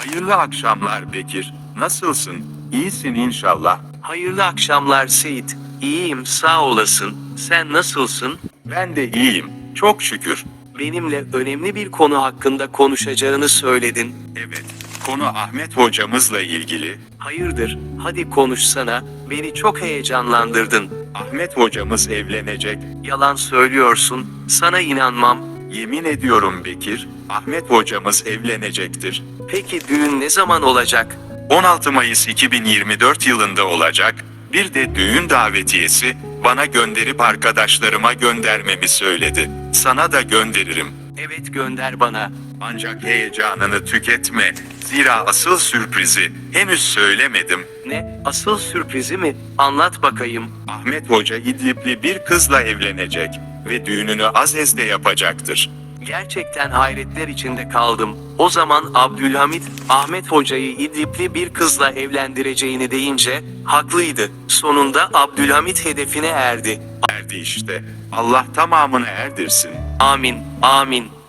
Hayırlı akşamlar Bekir. Nasılsın? İyisin inşallah. Hayırlı akşamlar Seyit. İyiyim sağ olasın. Sen nasılsın? Ben de iyiyim. Çok şükür. Benimle önemli bir konu hakkında konuşacağını söyledin. Evet. Konu Ahmet hocamızla ilgili. Hayırdır? Hadi konuşsana. Beni çok heyecanlandırdın. Ahmet hocamız evlenecek. Yalan söylüyorsun. Sana inanmam. Yemin ediyorum Bekir, Ahmet hocamız evlenecektir. Peki düğün ne zaman olacak? 16 Mayıs 2024 yılında olacak. Bir de düğün davetiyesi bana gönderip arkadaşlarıma göndermemi söyledi. Sana da gönderirim. Evet gönder bana. Ancak heyecanını tüketme. Zira asıl sürprizi henüz söylemedim. Ne? Asıl sürprizi mi? Anlat bakayım. Ahmet Hoca İdlibli bir kızla evlenecek ve düğününü Azez'de yapacaktır. Gerçekten hayretler içinde kaldım. O zaman Abdülhamit, Ahmet Hoca'yı İdlibli bir kızla evlendireceğini deyince, haklıydı. Sonunda Abdülhamit hedefine erdi. Erdi işte. Allah tamamını erdirsin. Amin, amin.